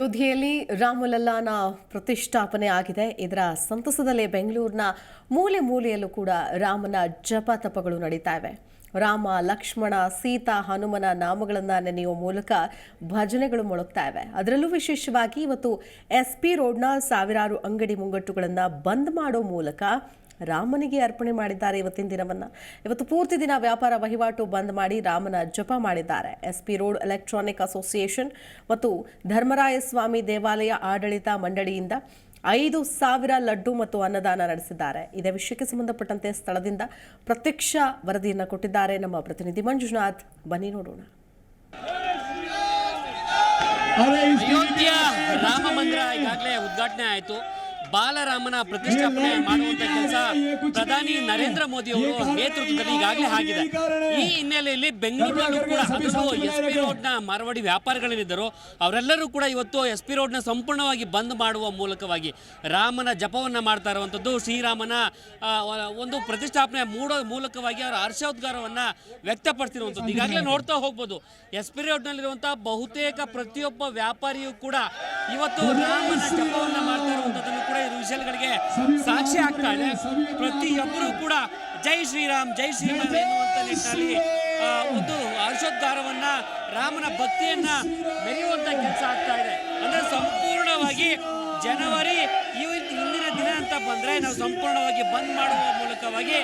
ಅಯೋಧ್ಯೆಯಲ್ಲಿ ರಾಮಲಲ್ಲಾನ ಪ್ರತಿಷ್ಠಾಪನೆ ಆಗಿದೆ. ಇದರ ಸಂತಸದಲ್ಲೇ ಬೆಂಗಳೂರಿನ ಮೂಲೆ ಮೂಲೆಯಲ್ಲೂ ಕೂಡ ರಾಮನ ಜಪ ತಪಗಳು ನಡೀತಾ ಇವೆ. ರಾಮ, ಲಕ್ಷ್ಮಣ, ಸೀತಾ, ಹನುಮನ ನಾಮಗಳನ್ನು ನೆನೆಯುವ ಮೂಲಕ ಭಜನೆಗಳು ಮೊಳಗ್ತಾ ಇವೆ. ಅದರಲ್ಲೂ ವಿಶೇಷವಾಗಿ ಇವತ್ತು ಎಸ್ ಪಿ ರೋಡ್ನ ಸಾವಿರಾರು ಅಂಗಡಿ ಮುಂಗಟ್ಟುಗಳನ್ನು ಬಂದ್ ಮಾಡೋ ಮೂಲಕ ರಾಮನಿಗೆ ಅರ್ಪಣೆ ಮಾಡಿದ್ದಾರೆ ಇವತ್ತಿನ ದಿನವನ್ನ. ಇವತ್ತು ಪೂರ್ತಿ ದಿನ ವ್ಯಾಪಾರ ವಹಿವಾಟು ಬಂದ್ ಮಾಡಿ ರಾಮನ ಜಪ ಮಾಡಿದ್ದಾರೆ. ಎಸ್ಪಿ ರೋಡ್ ಎಲೆಕ್ಟ್ರಾನಿಕ್ ಅಸೋಸಿಯೇಷನ್ ಮತ್ತು ಧರ್ಮರಾಯ ಸ್ವಾಮಿ ದೇವಾಲಯ ಆಡಳಿತ ಮಂಡಳಿಯಿಂದ ಐದು ಸಾವಿರ ಲಡ್ಡು ಮತ್ತು ಅನ್ನದಾನ ನಡೆಸಿದ್ದಾರೆ. ಇದೇ ವಿಷಯಕ್ಕೆ ಸಂಬಂಧಪಟ್ಟಂತೆ ಸ್ಥಳದಿಂದ ಪ್ರತ್ಯಕ್ಷ ವರದಿಯನ್ನು ಕೊಟ್ಟಿದ್ದಾರೆ ನಮ್ಮ ಪ್ರತಿನಿಧಿ ಮಂಜುನಾಥ್. ಬನ್ನಿ ನೋಡೋಣ. ಅಯೋಧ್ಯ ರಾಮ ಮಂದಿರ ಈಗಾಗಲೇ ಉದ್ಘಾಟನೆ ಆಯಿತು. ಬಾಲರಾಮನ ಪ್ರತಿಷ್ಠಾಪನೆ ಮಾಡುವಂತ ಕೆಲಸ ಪ್ರಧಾನಿ ನರೇಂದ್ರ ಮೋದಿ ಅವರು ನೇತೃತ್ವದಲ್ಲಿ ಈಗಾಗಲೇ ಆಗಿದೆ. ಈ ಹಿನ್ನೆಲೆಯಲ್ಲಿ ಬೆಂಗಳೂರಿನಲ್ಲೂ ಕೂಡ ಅದರಲ್ಲೂ ಎಸ್ ಪಿ ರೋಡ್ನ ಮಾರವಾಡಿ ವ್ಯಾಪಾರಿಗಳೇನಿದ್ದರು ಅವರೆಲ್ಲರೂ ಕೂಡ ಇವತ್ತು ಎಸ್ ಪಿ ರೋಡ್ನ ಸಂಪೂರ್ಣವಾಗಿ ಬಂದ್ ಮಾಡುವ ಮೂಲಕವಾಗಿ ರಾಮನ ಜಪವನ್ನು ಮಾಡ್ತಾ ಇರುವಂಥದ್ದು ಶ್ರೀರಾಮನ ಒಂದು ಪ್ರತಿಷ್ಠಾಪನೆ ಮೂಡೋ ಮೂಲಕವಾಗಿ ಅವರ ಹರ್ಷೋದ್ಗಾರವನ್ನು ವ್ಯಕ್ತಪಡಿಸಿರುವಂಥದ್ದು ಈಗಾಗಲೇ ನೋಡ್ತಾ ಹೋಗ್ಬೋದು. ಎಸ್ ಪಿ ರೋಡ್ನಲ್ಲಿರುವಂಥ ಬಹುತೇಕ ಪ್ರತಿಯೊಬ್ಬ ವ್ಯಾಪಾರಿಯೂ ಕೂಡ ಇವತ್ತು ರಾಮನ ಜಪವನ್ನ ಮಾಡ್ತಾ ಇರುವಂಥದ್ದನ್ನು ಕೂಡ ಇದು ವಿಷಯಗಳಿಗೆ ಸಾಕ್ಷಿ ಆಗ್ತಾ ಇದೆ. ಪ್ರತಿಯೊಬ್ಬರು ಕೂಡ ಜೈ ಶ್ರೀರಾಮ್ ಜೈ ಶ್ರೀರಾಮ್ ಎನ್ನುವಂತ ನಿಟ್ಟಿನಲ್ಲಿ ಒಂದು ಹರ್ಷೋದ್ಗಾರವನ್ನ ರಾಮನ ಭಕ್ತಿಯನ್ನ ಮೆರೆಯುವಂತ ಕೆಲಸ ಆಗ್ತಾ ಇದೆ. ಅಂದ್ರೆ ಸಂಪೂರ್ಣವಾಗಿ ಜನವರಿ ಇವತ್ತು ಇಂದಿನ ದಿನ ಅಂತ ಬಂದ್ರೆ ನಾವು ಸಂಪೂರ್ಣವಾಗಿ ಬಂದ್ ಮಾಡುವ ಮೂಲಕವಾಗಿ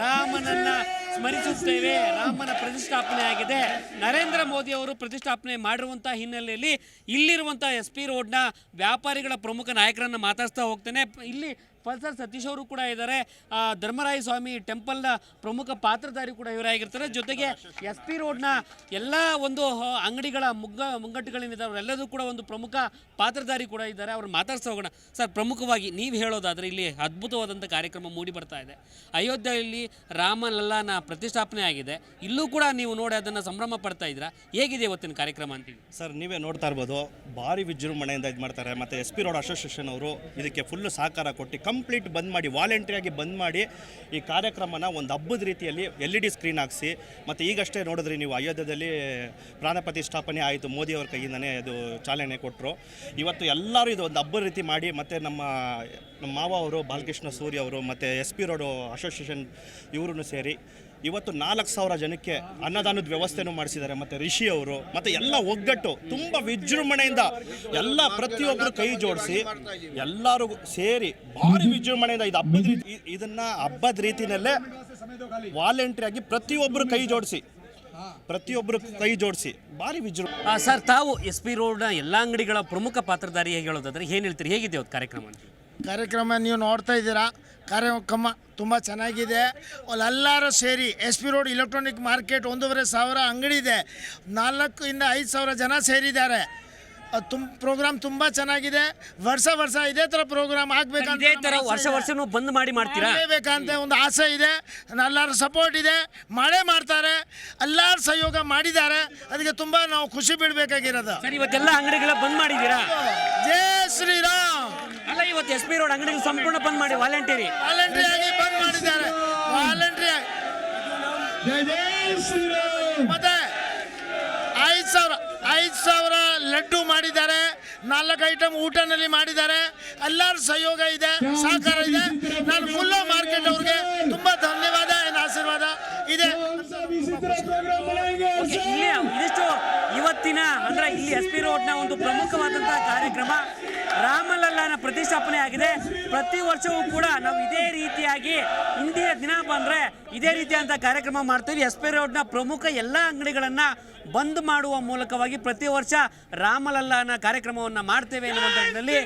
ರಾಮನನ್ನ ಸ್ಮರಿಸುತ್ತೇವೆ. ರಾಮನ ಪ್ರತಿಷ್ಠಾಪನೆ ಆಗಿದೆ ನರೇಂದ್ರ ಮೋದಿ ಅವರು ಪ್ರತಿಷ್ಠಾಪನೆ ಮಾಡಿರುವಂತಹ ಹಿನ್ನೆಲೆಯಲ್ಲಿ ಇಲ್ಲಿರುವಂತಹ ಎಸ್ ಪಿ ರೋಡ್ನ ವ್ಯಾಪಾರಿಗಳ ಪ್ರಮುಖ ನಾಯಕರನ್ನ ಮಾತಾಡ್ತಾ ಹೋಗ್ತೇನೆ. ಇಲ್ಲಿ ಪಲ್ಸರ್ ಸತೀಶ್ ಅವರು ಕೂಡ ಇದ್ದಾರೆ. ಧರ್ಮರಾಯ ಸ್ವಾಮಿ ಟೆಂಪಲ್ನ ಪ್ರಮುಖ ಪಾತ್ರಧಾರಿ ಕೂಡ ಇವರಾಗಿರ್ತಾರೆ ಜೊತೆಗೆ ಎಸ್ ಪಿ ರೋಡ್ನ ಎಲ್ಲ ಒಂದು ಅಂಗಡಿಗಳ ಮುಗ್ಗ ಮುಂಗಟ್ಟುಗಳೇನಿದ್ದಾರೆ ಅವರೆಲ್ಲರೂ ಕೂಡ ಒಂದು ಪ್ರಮುಖ ಪಾತ್ರಧಾರಿ ಕೂಡ ಇದ್ದಾರೆ. ಅವ್ರು ಮಾತಾಡ್ತಾ ಹೋಗೋಣ. ಸರ್, ಪ್ರಮುಖವಾಗಿ ನೀವು ಹೇಳೋದಾದ್ರೆ ಇಲ್ಲಿ ಅದ್ಭುತವಾದಂಥ ಕಾರ್ಯಕ್ರಮ ಮೂಡಿ ಬರ್ತಾ ಇದೆ. ಅಯೋಧ್ಯೆಯಲ್ಲಿ ರಾಮ ಲಲ್ಲಾನ ಪ್ರತಿಷ್ಠಾಪನೆ ಆಗಿದೆ. ಇಲ್ಲೂ ಕೂಡ ನೀವು ನೋಡಿ ಅದನ್ನು ಸಂಭ್ರಮ ಪಡ್ತಾ ಇದ್ದೀರಾ? ಹೇಗಿದೆ ಇವತ್ತಿನ ಕಾರ್ಯಕ್ರಮ ಅಂತೀವಿ? ಸರ್, ನೀವೇ ನೋಡ್ತಾ ಇರ್ಬೋದು, ಭಾರಿ ವಿಜೃಂಭಣೆಯಿಂದ ಇದು ಮಾಡ್ತಾರೆ. ಮತ್ತು ಎಸ್ ಪಿ ರೋಡ್ ಅಸೋಸಿಯೇಷನ್ ಅವರು ಇದಕ್ಕೆ ಫುಲ್ ಸಹಕಾರ ಕೊಟ್ಟು ಕಂಪ್ಲೀಟ್ ಬಂದ್ ಮಾಡಿ ವಾಲಂಟ್ರಿಯಾಗಿ ಬಂದ್ ಮಾಡಿ ಈ ಕಾರ್ಯಕ್ರಮನ ಒಂದು ಹಬ್ಬದ ರೀತಿಯಲ್ಲಿ ಎಲ್ ಇ ಡಿ ಸ್ಕ್ರೀನ್ ಹಾಕಿಸಿ, ಮತ್ತು ಈಗಷ್ಟೇ ನೋಡಿದ್ರಿ ನೀವು ಅಯೋಧ್ಯದಲ್ಲಿ ಪ್ರಾಣ ಪ್ರತಿಷ್ಠಾಪನೆ ಆಯಿತು ಮೋದಿಯವ್ರ ಕೈಯಿಂದನೇ ಅದು ಚಾಲನೆ ಕೊಟ್ಟರು ಇವತ್ತು ಎಲ್ಲರೂ ಇದು ಒಂದು ಹಬ್ಬದ ರೀತಿ ಮಾಡಿ, ಮತ್ತು ನಮ್ಮ ನಮ್ಮ ಮಾವ ಅವರು, ಬಾಲಕೃಷ್ಣ ಸೂರ್ಯ ಅವರು, ಮತ್ತು ಎಸ್ ಪಿ ರೋಡು ಅಸೋಸಿಯೇಷನ್ ಇವ್ರೂ ಸೇರಿ ಇವತ್ತು ನಾಲ್ಕು ಸಾವಿರ ಜನಕ್ಕೆ ಅನ್ನದಾನದ ವ್ಯವಸ್ಥೆನೂ ಮಾಡಿಸಿದ್ದಾರೆ. ಮತ್ತು ರಿಷಿ ಅವರು, ಮತ್ತು ಎಲ್ಲ ಒಗ್ಗಟ್ಟು, ತುಂಬ ವಿಜೃಂಭಣೆಯಿಂದ ಎಲ್ಲ ಪ್ರತಿಯೊಬ್ಬರು ಕೈ ಜೋಡಿಸಿ ಎಲ್ಲರೂ ಸೇರಿ ಭಾರಿ ವಿಜೃಂಭಣೆಯಿಂದ ಇದು ಹಬ್ಬದ ಇದನ್ನ ಹಬ್ಬದ ರೀತಿನಲ್ಲೇ ವಾಲಂಟ್ರಿಯಾಗಿ ಪ್ರತಿಯೊಬ್ಬರು ಕೈ ಜೋಡಿಸಿ ಪ್ರತಿಯೊಬ್ಬರು ಕೈ ಜೋಡಿಸಿ ಭಾರಿ ವಿಜೃಂಭಣೆ ಸರ್, ತಾವು ಎಸ್ ಪಿ ರೋಡ್ನ ಎಲ್ಲ ಅಂಗಡಿಗಳ ಪ್ರಮುಖ ಪಾತ್ರಧಾರಿ ಹೇಗೆ ಹೇಳೋದಾದ್ರೆ ಏನು ಹೇಳ್ತೀರಿ? ಹೇಗಿದೆ ಕಾರ್ಯಕ್ರಮ ಕಾರ್ಯಕ್ರಮ ನೀವು ನೋಡ್ತಾ ಇದ್ದೀರಾ? ಕಾರ್ಯಕ್ರಮ ತುಂಬ ಚೆನ್ನಾಗಿದೆ. ಅಲ್ಲೆಲ್ಲರೂ ಸೇರಿ S P road electronic market ಒಂದೂವರೆ ಸಾವಿರ ಅಂಗಡಿ ಇದೆ. ನಾಲ್ಕರಿಂದ ಐದು ಸಾವಿರ ಜನ ಸೇರಿದ್ದಾರೆ. ತುಂಬ ಪ್ರೋಗ್ರಾಮ್ ತುಂಬ ಚೆನ್ನಾಗಿದೆ. ವರ್ಷ ವರ್ಷ ಇದೇ ಥರ ಪ್ರೋಗ್ರಾಮ್ ಆಗಬೇಕಂತ ಇದೇ ವರ್ಷ ವರ್ಷನೂ ಬಂದ್ ಮಾಡಿ ಮಾಡ್ತೀರಾ? ಬೇಕಂತ ಒಂದು ಆಸೆ ಇದೆ. ಎಲ್ಲರ ಸಪೋರ್ಟ್ ಇದೆ. ಮಾಡೇ ಮಾಡ್ತಾರೆ. ಎಲ್ಲರ ಸಹಯೋಗ ಮಾಡಿದ್ದಾರೆ. ಅದಕ್ಕೆ ತುಂಬ ನಾವು ಖುಷಿ ಬಿಡಬೇಕಾಗಿರೋದು ಸರ್ ಇವತ್ತೆಲ್ಲ ಅಂಗಡಿಗಳ ಬಂದ್ ಮಾಡಿದ್ದೀರಾ? ಜೈ ಶ್ರೀರಾಮ್. ಇವತ್ತು ಎಸ್ ಪಿ ರೋಡ್ ಅಂಗಡಿಗಳು ಸಂಪೂರ್ಣ ಬಂದ್ ಮಾಡಿ ವಾಲಂಟಿಯರಿ. ವಾಲಂಟ್ರಿ ಆಗಿ ಬಂದ್ ಮಾಡಿದ್ದಾರೆ. ವಾಲಂಟ್ರಿ ಮತ್ತೆ ಐದು ಸಾವಿರ ಐದು ಸಾವಿರ ಲಡ್ಡು ಮಾಡಿದ್ದಾರೆ. ನಾಲ್ಕು ಐಟಮ್ ಊಟನಲ್ಲಿ ಮಾಡಿದ್ದಾರೆ. ಎಲ್ಲರ ಸಹಯೋಗ ಇದೆ ಸಹಕಾರ ಇದೆ. ನಾನು ಫುಲ್ಲು ಮಾರ್ಕೆಟ್ ಅವ್ರಿಗೆ ತುಂಬಾ ಧನ್ಯವಾದ ಏನು ಆಶೀರ್ವಾದ ಇದೆ. ಇದಿಷ್ಟು ಇವತ್ತಿನ ಅಂದ್ರೆ ಇಲ್ಲಿ ಎಸ್ ಪಿ ರೋಡ್ನ ಒಂದು ಪ್ರಮುಖವಾದಂತಹ ಕಾರ್ಯಕ್ರಮ. ಪ್ರತಿಷ್ಠಾಪನೆ ಆಗಿದೆ. ಪ್ರತಿ ವರ್ಷವೂ ಕೂಡ ನಾವು ಇದೇ ರೀತಿಯಾಗಿ ಇಂದಿನ ದಿನ ಬಂದರೆ ಇದೇ ರೀತಿಯಾದಂಥ ಕಾರ್ಯಕ್ರಮ ಮಾಡ್ತೀವಿ. ಎಸ್ ಪಿ ರೋಡ್ನ ಪ್ರಮುಖ ಎಲ್ಲ ಅಂಗಡಿಗಳನ್ನು ಬಂದ್ ಮಾಡುವ ಮೂಲಕವಾಗಿ ಪ್ರತಿ ವರ್ಷ ರಾಮಲಲ್ಲಾನ ಕಾರ್ಯಕ್ರಮವನ್ನ ಮಾಡ್ತೇವೆ ಎನ್ನುವಂಥ ನಿಟ್ಟಿನಲ್ಲಿ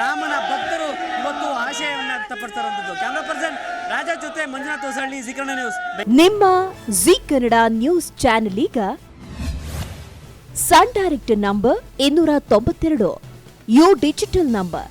ರಾಮನ ಭಕ್ತರು ಇವತ್ತು ಆಶಯವನ್ನ ವ್ಯಕ್ತಪಡಿಸಿರುವಂಥದ್ದು ಕ್ಯಾಮ್ರಾ ಪರ್ಸನ್ ರಾಜ ಜೊತೆ ಮಂಜುನಾಥ್ ಹೊಸಳ್ಳಿ ಕನ್ನಡ ನ್ಯೂಸ್. ನಿಮ್ಮ ಜಿ ಕನ್ನಡ ನ್ಯೂಸ್ ಚಾನೆಲ್ ಈಗ ಸನ್ ಡೈರೆಕ್ಟ್ ನಂಬರ್ ಇನ್ನೂರ ತೊಂಬತ್ತೆರಡು. U digital number.